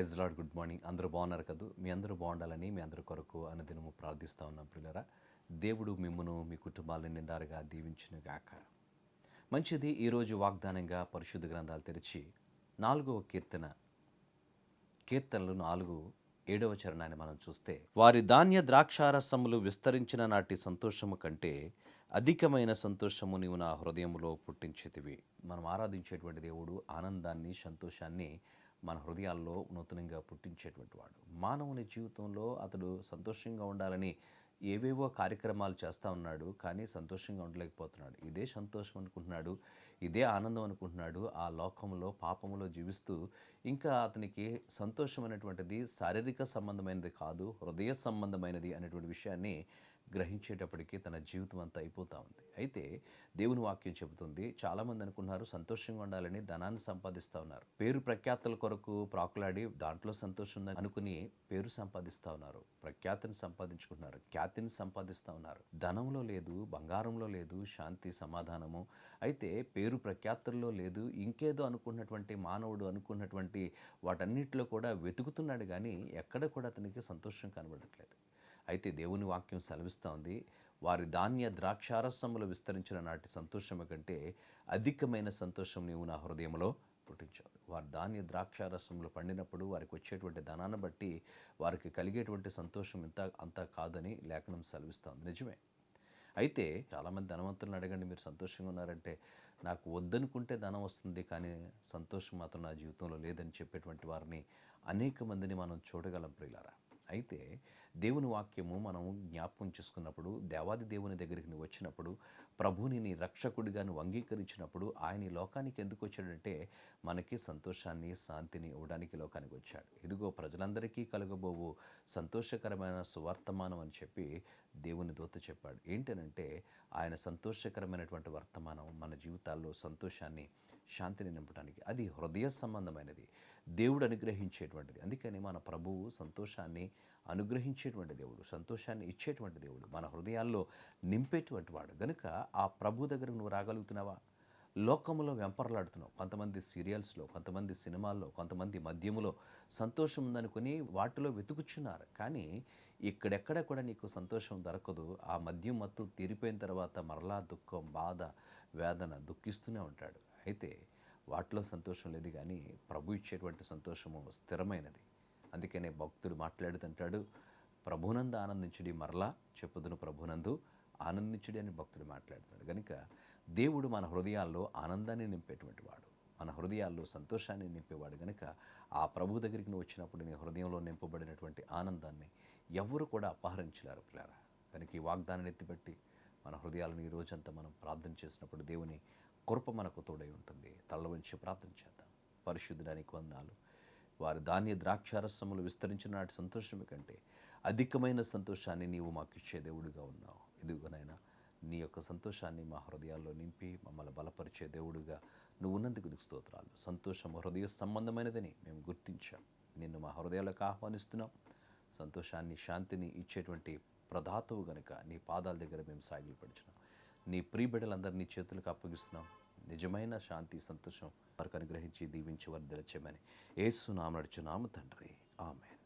Praise lord good morning. అందరూ బాగున్నారు కదా? మీ అందరూ బాగుండాలని మీ అందరి కొరకు అనుదినము ప్రార్థిస్తూ ఉన్నాం పిల్లరా దేవుడు మిమ్మను మీ కుటుంబాలను నిండారుగా దీవించును గాక మంచిది ఈరోజు వాగ్దానంగా పరిశుద్ధ గ్రంథాలు తెరిచి నాలుగవ కీర్తన కీర్తనలు నాలుగు ఏడవ చరణాన్ని మనం చూస్తే వారి ధాన్య ద్రాక్షారసములు విస్తరించిన నాటి సంతోషము కంటే అధికమైన సంతోషము నీవు నా హృదయంలో పుట్టించేతివి. మనం ఆరాధించేటువంటి దేవుడు ఆనందాన్ని సంతోషాన్ని మన హృదయాల్లో నూతనంగా పుట్టించేటువంటి వాడు. మానవుని జీవితంలో అతడు సంతోషంగా ఉండాలని ఏవేవో కార్యక్రమాలు చేస్తూ ఉన్నాడు కానీ సంతోషంగా ఉండలేకపోతున్నాడు. ఇదే సంతోషం అనుకుంటున్నాడు ఇదే ఆనందం అనుకుంటున్నాడు ఆ లోకంలో పాపంలో జీవిస్తూ ఇంకా అతనికి సంతోషమైనటువంటిది శారీరక సంబంధమైనది కాదు హృదయ సంబంధమైనది అనేటువంటి విషయాన్ని గ్రహించేటప్పటికి తన జీవితం అంతా అయిపోతూ ఉంది. అయితే దేవుని వాక్యం చెబుతుంది చాలామంది అనుకున్నారు సంతోషంగా ఉండాలని ధనాన్ని సంపాదిస్తూ ఉన్నారు. పేరు ప్రఖ్యాతుల కొరకు ప్రాకులాడి దాంట్లో సంతోషం ఉందని అనుకుని పేరు సంపాదిస్తూ ఉన్నారు. ప్రఖ్యాతిని సంపాదించుకుంటున్నారు ఖ్యాతిని సంపాదిస్తూ ఉన్నారు. ధనంలో లేదు బంగారంలో లేదు శాంతి సమాధానము. అయితే పేరు ప్రఖ్యాతుల్లో లేదు ఇంకేదో అనుకున్నటువంటి మానవుడు అనుకున్నటువంటి వాటన్నిటిలో కూడా వెతుకుతున్నాడు కానీ ఎక్కడ కూడా అతనికి సంతోషం కనబడట్లేదు. అయితే దేవుని వాక్యం సెలవిస్తూ ఉంది. వారి ధాన్య ద్రాక్షారసములు విస్తరించిన నాటి సంతోషము కంటే అధికమైన సంతోషం నీవు నా హృదయంలో పుట్టించావు. వారి ధాన్య ద్రాక్షారసములు పండినప్పుడు వారికి వచ్చేటువంటి ధనాన్ని బట్టి వారికి కలిగేటువంటి సంతోషం ఇంత అంతా కాదని లేఖనం సెలవిస్తుంది నిజమే. అయితే చాలామంది ధనవంతులను అడగండి మీరు సంతోషంగా ఉన్నారంటే నాకు వద్దనుకుంటే ధనం వస్తుంది కానీ సంతోషం మాత్రం నా జీవితంలో లేదని చెప్పేటువంటి వారిని అనేక మందిని మనం చూడగలం ప్రియులారా. అయితే దేవుని వాక్యము మనం జ్ఞాపకం చేసుకున్నప్పుడు దేవాది దేవుని దగ్గరికి నువ్వు వచ్చినప్పుడు ప్రభుని నీ రక్షకుడిగా నువ్వు అంగీకరించినప్పుడు ఆయన ఈ లోకానికి ఎందుకు వచ్చాడంటే మనకి సంతోషాన్ని శాంతిని ఇవ్వడానికి లోకానికి వచ్చాడు. ఇదిగో ప్రజలందరికీ కలగబోవు సంతోషకరమైన సువర్తమానం అని చెప్పి దేవుని దూత చెప్పాడు. ఏంటనంటే ఆయన సంతోషకరమైనటువంటి వర్తమానం మన జీవితాల్లో సంతోషాన్ని శాంతిని నింపడానికి అది హృదయ సంబంధమైనది. దేవుడు అనుగ్రహించేటువంటిది. అందుకని మన ప్రభువు సంతోషాన్ని అనుగ్రహించేటువంటి దేవుడు సంతోషాన్ని ఇచ్చేటువంటి దేవుడు మన హృదయాల్లో నింపేటువంటి వాడు. గనుక ఆ ప్రభు దగ్గరకు నువ్వు రాగలుగుతున్నావా? లోకములో వెంపర్లాడుతున్నావు. కొంతమంది సీరియల్స్లో కొంతమంది సినిమాల్లో కొంతమంది మద్యములో సంతోషం ఉందనుకుని వాటిలో వెతుకుచున్నారు. కానీ ఇక్కడెక్కడ కూడా నీకు సంతోషం దొరకదు. ఆ మద్యం మత్తు తీరిపోయిన తర్వాత మరలా దుఃఖం బాధ వేదన దుఃఖిస్తూనే ఉంటాడు. అయితే వాటిలో సంతోషం లేదు కానీ ప్రభు ఇచ్చేటువంటి సంతోషము స్థిరమైనది. అందుకనే భక్తుడు మాట్లాడుతుంటాడు ప్రభునందు ఆనందించుడి మరలా చెప్పుదును ప్రభునందు ఆనందించుడి అని భక్తుడు మాట్లాడుతున్నాడు. కనుక దేవుడు మన హృదయాల్లో ఆనందాన్ని నింపేటువంటి వాడు. మన హృదయాల్లో సంతోషాన్ని నింపేవాడు. కనుక ఆ ప్రభు దగ్గరికి నువ్వు వచ్చినప్పుడు నీ హృదయంలో నింపబడినటువంటి ఆనందాన్ని ఎవరు కూడా అపహరించలేరు పిల్లరా. కనుక ఈ వాగ్దానాన్ని ఎత్తిపెట్టి మన హృదయాలను ఈ రోజంతా మనం ప్రార్థన చేసినప్పుడు దేవుని కృప మనకు తోడై ఉంటుంది. తల్ల వంచి ప్రార్థన చేద్దాం. పరిశుద్ధడానికి వందనాలు. వారి ధాన్య ద్రాక్షారసములు విస్తరించిన నాటి సంతోషమే కంటే అధికమైన సంతోషాన్ని నీవు మాకు ఇచ్చే దేవుడిగా ఉన్నావు. ఇదిగోనైనా నీ యొక్క సంతోషాన్ని మా హృదయాల్లో నింపి మమ్మల్ని బలపరిచే దేవుడిగా నువ్వు ఉన్నందుకు నీకు స్తోత్రాలు. సంతోషం హృదయ సంబంధమైనదని మేము గుర్తించాం. నిన్ను మా హృదయాలకు ఆహ్వానిస్తున్నాం. సంతోషాన్ని శాంతిని ఇచ్చేటువంటి ప్రధాతవు గనుక నీ పాదాల దగ్గర మేము సాగిలపడుచున్నాం నీ ప్రియబిడ్డలందరినీ చేతులకు అప్పగిస్తున్నాం. నిజమైన శాంతి సంతోషం వారికి అనుగ్రహించి దీవించి వర్ధలచ్చమని ఏసు నామ తండ్రి. ఆమెన్.